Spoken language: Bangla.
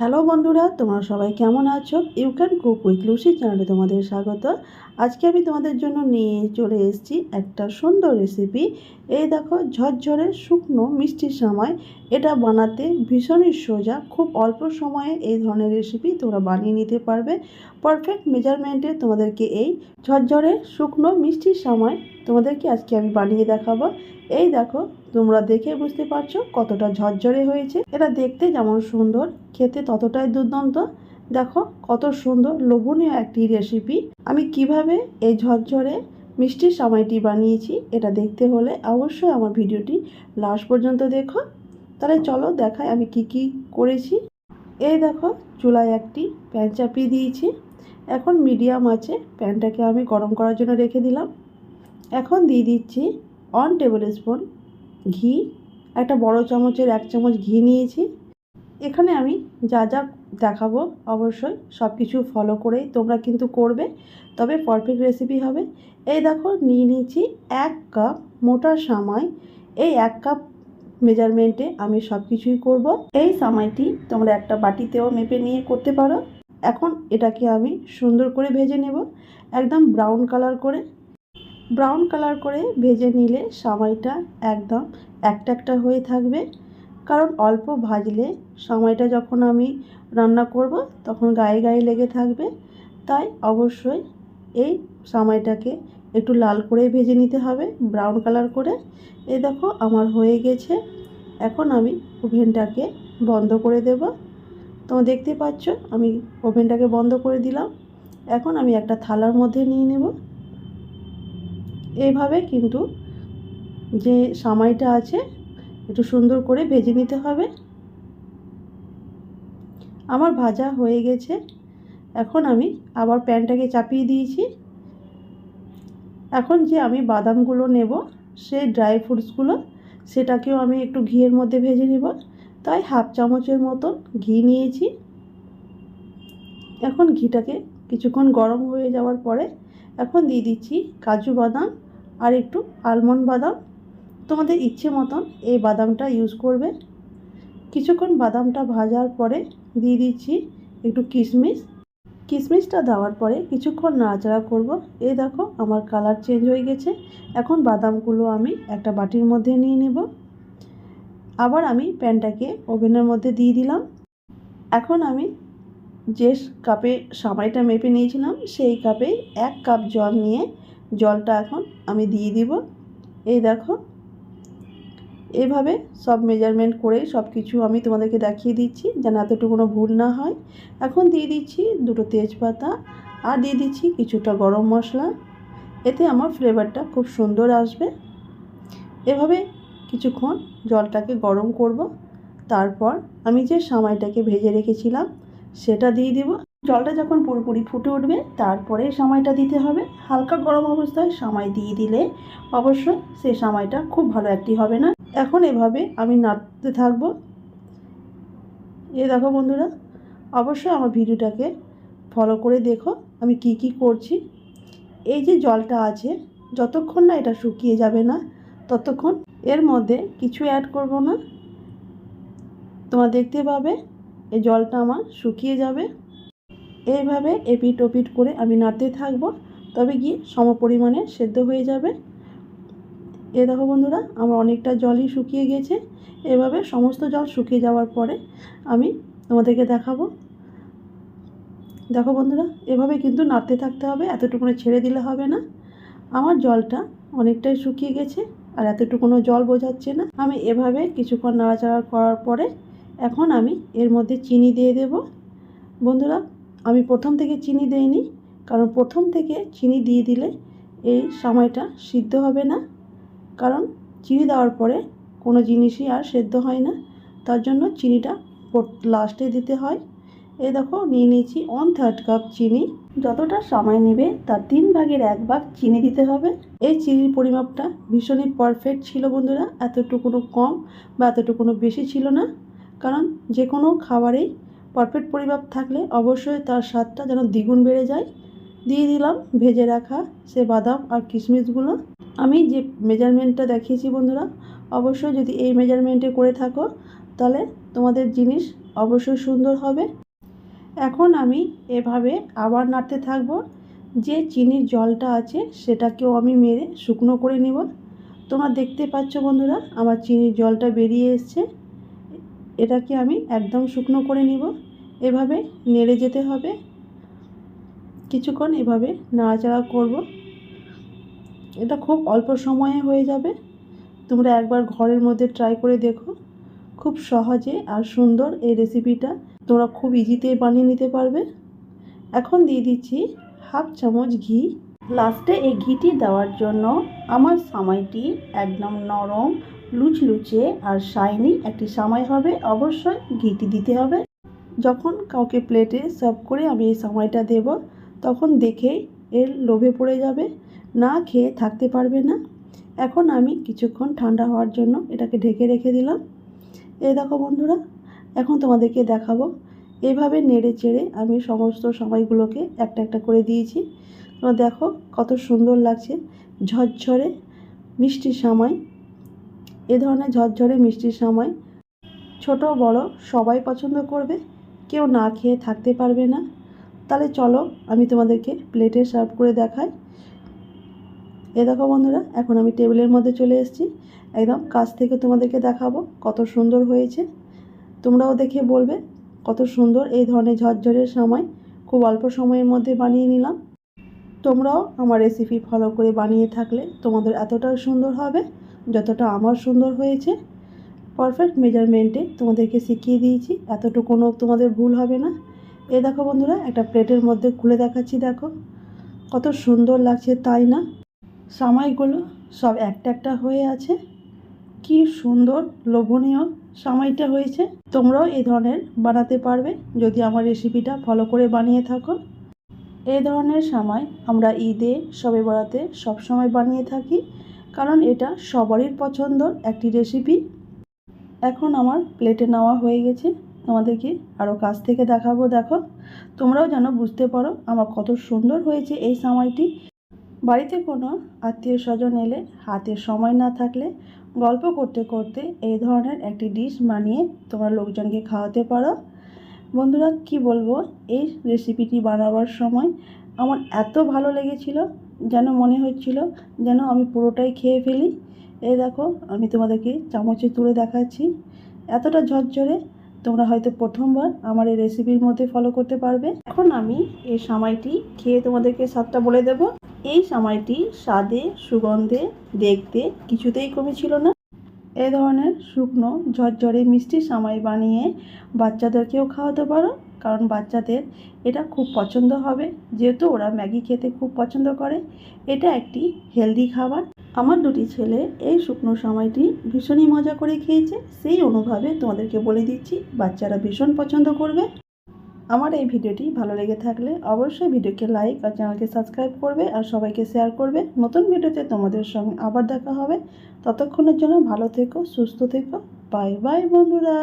হ্যালো বন্ধুরা, তোমরা সবাই কেমন আছো? You can cook with Lucy চ্যানেলে তোমাদের স্বাগত। আজকে আমি তোমাদের জন্য নিয়ে চলে এসেছি একটা সুন্দর রেসিপি এই দেখো, ঝরঝরে শুকনো মিষ্টির সময় এটা বানাতে ভীষণই সোজা। খুব অল্প সময়ে এই ধরনের রেসিপি তোমরা বানিয়ে নিতে পারবে। পারফেক্ট মেজারমেন্টে তোমাদেরকে এই ঝরঝরে শুকনো মিষ্টির সময় তোমাদেরকে আজকে আমি বানিয়ে দেখাবো। এই দেখো তোমরা দেখে বুঝতে পারছ কতটা ঝরঝরে হয়েছে। এটা দেখতে যেমন সুন্দর, খেতে ততটাই দুর্দান্ত। দেখো কত সুন্দর, লোভনীয় একটি রেসিপি আমি কীভাবে এই ঝরঝরে মিষ্টির সময়টি বানিয়েছি এটা দেখতে হলে অবশ্যই আমার ভিডিওটি লাস্ট পর্যন্ত দেখো। তাহলে চলো দেখাই আমি কি কি করেছি। এই দেখো চুলায় একটি প্যান চাপিয়ে দিয়েছি। এখন মিডিয়াম আছে, প্যানটাকে আমি গরম করার জন্য রেখে দিলাম। এখন দিয়ে দিচ্ছি ওয়ান টেবিল স্পুন ঘি, একটা বড় চামচের এক চামচ ঘি নিয়েছি। এখানে আমি যা যা দেখাবো অবশ্যই সব কিছু ফলো করেই তোমরা কিন্তু করবে, তবে পারফেক্ট রেসিপি হবে। এই দেখো, নিয়ে নিয়েছি এক কাপ মোটা সামাই। এই এক কাপ মেজারমেন্টে আমি সব কিছুই করব। এই সামাইটি তোমরা একটা বাটিতেও মেপে নিয়ে করতে পারো। এখন এটাকে আমি সুন্দর করে ভেজে নেব, একদম ব্রাউন কালার করে। ব্রাউন কালার করে ভেজে নিলে সামাইটা একদম একটা একটা হয়ে থাকবে। কারণ অল্প ভাজলে সময়টা যখন আমি রান্না করব তখন গায়ে গায়ে লেগে থাকবে। তাই অবশ্যই এই সামাইটাকে একটু লাল করে ভেজে নিতে হবে ব্রাউন কালার করে। এই দেখো আমার হয়ে গেছে। এখন আমি ওভেনটাকে বন্ধ করে দেব। তোমরা দেখতে পাচ্ছ আমি ওভেনটাকে বন্ধ করে দিলাম। এখন আমি একটা থালার মধ্যে নিয়ে নেব। এইভাবে কিন্তু যে সামাইটা আছে, একটু সুন্দর করে ভেজে নিতে হবে। আমার ভাজা হয়ে গেছে। এখন আমি আবার প্যানটাকে চাপিয়ে দিয়েছি। এখন যে আমি বাদামগুলো নেব সেই ড্রাই ফ্রুটসগুলো, সেটাকেও আমি একটু ঘিয়ের মধ্যে ভেজে নেব। তাই হাফ চামচের মতো ঘি নিয়েছি। এখন ঘিটাকে কিছুক্ষণ গরম হয়ে যাওয়ার পরে এখন দিয়ে দিচ্ছি কাজু বাদাম। আর একটু আলমন্ড বাদাম। তোমাদের ইচ্ছে মতন এই বাদামটা ইউজ করবে। কিছুক্ষণ বাদামটা ভাজার পরে দিয়ে দিচ্ছি একটু কিশমিশ। কিশমিশটা দেওয়ার পরে কিছুক্ষণ নাড়াচাড়া করব। এই দেখো আমার কালার চেঞ্জ হয়ে গেছে। এখন বাদামগুলো আমি একটা বাটির মধ্যে নিয়ে নেব। আবার আমি প্যানটাকে ওভেনের মধ্যে দিয়ে দিলাম। এখন আমি যে কাপে সামাইটা মেপে নিয়েছিলাম, সেই কাপে এক কাপ জল নিয়ে জলটা এখন আমি দিয়ে দিব। এই দেখো। এভাবে সব মেজারমেন্ট করে সব কিছু আমি তোমাদেরকে দেখিয়ে দিচ্ছি, যেন এতটুকুনো ভুল না হয়। এখন দিয়ে দিচ্ছি দুটো তেজপাতা আর দিয়ে দিচ্ছি কিছুটা গরম মশলা। এতে আমার ফ্লেভারটা খুব সুন্দর আসবে। এভাবে কিছুক্ষণ জলটাকে গরম করব। তারপর আমি যে সামাইটাকে ভেজে রেখেছিলাম, সেটা দিয়ে দিব। জলটা যখন পুরোপুরি ফুটে উঠবে, তারপরে সামাইটা দিতে হবে। হালকা গরম অবস্থায় সামাই দিয়ে দিলে অবশ্যই সেই সামাইটা খুব ভালো একটি হবে না। এখন এভাবে আমি নাড়তে থাকব। এ দেখো বন্ধুরা অবশ্যই আমার ভিডিওটাকে ফলো করে দেখো আমি কি কি করছি। এই যে জলটা আছে, যতক্ষণ না এটা শুকিয়ে যাবে না, ততক্ষণ এর মধ্যে কিছু অ্যাড করব না। তোমরা দেখতে পাবে, এই জলটা আমার শুকিয়ে যাবে। এইভাবে এপিট ওপিট করে আমি নাড়তে থাকব, তবে গিয়ে সম পরিমাণে সেদ্ধ হয়ে যাবে। এ দেখো বন্ধুরা, আমার অনেকটা জলই শুকিয়ে গেছে। এভাবে সমস্ত জল শুকিয়ে যাওয়ার পরে আমি তোমাদেরকে দেখাবো। দেখো বন্ধুরা, এভাবে কিন্তু নাড়তে থাকতে হবে, এতটুকুনো ছেড়ে দিলে হবে না। আমার জলটা অনেকটাই শুকিয়ে গেছে আর এতটুকুনো জল বোঝাচ্ছে না। আমি এভাবে কিছুক্ষণ নাড়াচাড়া করার পরে এখন আমি এর মধ্যে চিনি দিয়ে দেব। বন্ধুরা আমি প্রথম থেকে চিনি দেইনি, কারণ প্রথম থেকে চিনি দিয়ে দিলে এই সময়টা সিদ্ধ হবে না। কারণ চিনি দেওয়ার পরে কোনো জিনিসই আর সেদ্ধ হয় না, তার জন্য চিনিটা লাস্টে দিতে হয়। এই দেখো, নিয়ে নিয়েছি ওয়ান থার্ড কাপ চিনি। যতটা সময় নেবে, তার তিন ভাগের এক ভাগ চিনি দিতে হবে। এই চিনির পরিমাপটা ভীষণই পারফেক্ট ছিল বন্ধুরা এতটুকুনো কম বা এতটুকুনো বেশি ছিল না। কারণ যে কোনো খাবারেই পারফেক্ট পরিমাপ থাকলে অবশ্যই তার স্বাদটা যেন দ্বিগুণ বেড়ে যায়। দিয়ে দিলাম ভেজে রাখা সে বাদাম আর কিশমিশগুলো। আমি যে মেজারমেন্টটা দেখিয়েছি বন্ধুরা, অবশ্যই যদি এই মেজারমেন্টে করে থাকো, তাহলে তোমাদের জিনিস অবশ্যই সুন্দর হবে। এখন আমি এভাবে আবার নাড়তে থাকব। যে চিনির জলটা আছে, সেটাকেও আমি মেরে শুকনো করে নেব। তোমরা দেখতে পাচ্ছ বন্ধুরা, আমার চিনির জলটা বেরিয়ে এসছে। এটাকে আমি একদম শুকনো করে নিব। এভাবে নেড়ে যেতে হবে। কিছুক্ষণ এভাবে নাড়াচাড়া করব। এটা খুব অল্প সময়ে হয়ে যাবে। তোমরা একবার ঘরের মধ্যে ট্রাই করে দেখো। খুব সহজে আর সুন্দর এই রেসিপিটা তোমরা খুব ইজিতে বানিয়ে নিতে পারবে। এখন দিয়ে দিচ্ছি হাফ চামচ ঘি। লাস্টে এই ঘিটি দেওয়ার জন্য আমার সামাইটি একদম নরম, লুচলুচে আর শাইনি একটি সামাই হবে। অবশ্যই ঘিটি দিতে হবে। যখন কাউকে প্লেটে সার্ভ করে আমি এই সামাইটা দেব, তখন দেখেই এর লোভে পড়ে যাবে, না খেয়ে থাকতে পারবে না। এখন আমি কিছুক্ষণ ঠান্ডা হওয়ার জন্য এটাকে ঢেকে রেখে দিলাম। এই দেখো বন্ধুরা, এখন তোমাদেরকে দেখাবো। এভাবে নেড়ে চেড়ে আমি সমস্ত সময়গুলোকে একটা একটা করে দিয়েছি। তোমরা দেখো কত সুন্দর লাগছে, ঝরঝরে মিষ্টি সামাই এ ধরনের ঝরঝরে মিষ্টির সামাই ছোট বড় সবাই পছন্দ করবে। কেউ না খেয়ে থাকতে পারবে না। তাহলে চলো, আমি তোমাদেরকে প্লেটে সার্ভ করে দেখাই। এ দেখো বন্ধুরা, এখন আমি টেবিলের মধ্যে চলে এসেছি। একদম কাছ থেকে তোমাদেরকে দেখাবো কত সুন্দর হয়েছে। তোমরাও দেখে বলবে কত সুন্দর এই ধরনের ঝরঝরের সময়। খুব অল্প সময়ের মধ্যে বানিয়ে নিলাম। তোমরাও আমার রেসিপি ফলো করে বানিয়ে থাকলে তোমাদের এতটাও সুন্দর হবে, যতটা আমার সুন্দর হয়েছে। পারফেক্ট মেজারমেন্টে তোমাদেরকে শিখিয়ে দিয়েছি। এতটুকুনও তোমাদের ভুল হবে না। এ দেখো বন্ধুরা, একটা প্লেটের মধ্যে খুলে দেখাচ্ছি, দেখো। কত সুন্দর লাগছে, তাই না? সামাইগুলো সব একটা একটা হয়ে আছে। কি সুন্দর, লোভনীয় সামাইটা হয়েছে। তোমরাও এই ধরনের বানাতে পারবে। যদি আমার রেসিপিটা ফলো করে বানিয়ে থাকো। এই ধরনের সামাই আমরা ঈদে সবে বরাতে সবসময় বানিয়ে থাকি। কারণ এটা সবারই পছন্দর একটি রেসিপি। এখন আমার প্লেটে নেওয়া হয়ে গেছে। তোমাদেরকে আরও কাছ থেকে দেখাবো। দেখো, তোমরাও যেন বুঝতে পারো আমার কত সুন্দর হয়েছে এই সামাইটি বাড়িতে কোনো আত্মীয় স্বজন এলে হাতে সময় না থাকলে গল্প করতে করতে এই ধরনের একটি ডিশ বানিয়ে তোমরা লোকজনকে খাওয়াতে পারো। বন্ধুরা, কি বলব? এই রেসিপিটি বানাবার সময় আমার এত ভালো লেগেছিল, যেন মনে হচ্ছিল যেন আমি পুরোটাই খেয়ে ফেলি। এই দেখো, আমি তোমাদেরকে চামচে তুলে দেখাচ্ছি। এতটা ঝরঝরে তোমরা হয়তো প্রথমবার আমার এই রেসিপির মধ্যে ফলো করতে পারবে। এখন আমি এই সামাইটি খেয়ে তোমাদেরকে স্বাদটা বলে দেব। এই সামাইটি স্বাদে, সুগন্ধে দেখতে কিছুতেই কমে ছিল না। এ ধরনের শুকনো, ঝরঝরে, মিষ্টি সামাই বানিয়ে বাচ্চাদেরকেও খাওয়াতে পারো, কারণ বাচ্চাদের এটা খুব পছন্দ হবে। যেহেতু ওরা ম্যাগি খেতে খুব পছন্দ করে, এটা একটি হেলদি খাবার। আমার দুটি ছেলে এই শুকনো সময়টি ভীষণই মজা করে খেয়েছে, সেই অনুভাবে তোমাদেরকে বলে দিচ্ছি, বাচ্চারা ভীষণ পছন্দ করবে। আমার এই ভিডিওটি ভালো লেগে থাকলে অবশ্যই ভিডিওকে লাইক আর চ্যানেলকে সাবস্ক্রাইব করবে আর সবাইকে শেয়ার করবে। নতুন ভিডিওতে তোমাদের সঙ্গে আবার দেখা হবে। ততক্ষণের জন্য ভালো থেকো, সুস্থ থেকো। বাই বাই বন্ধুরা।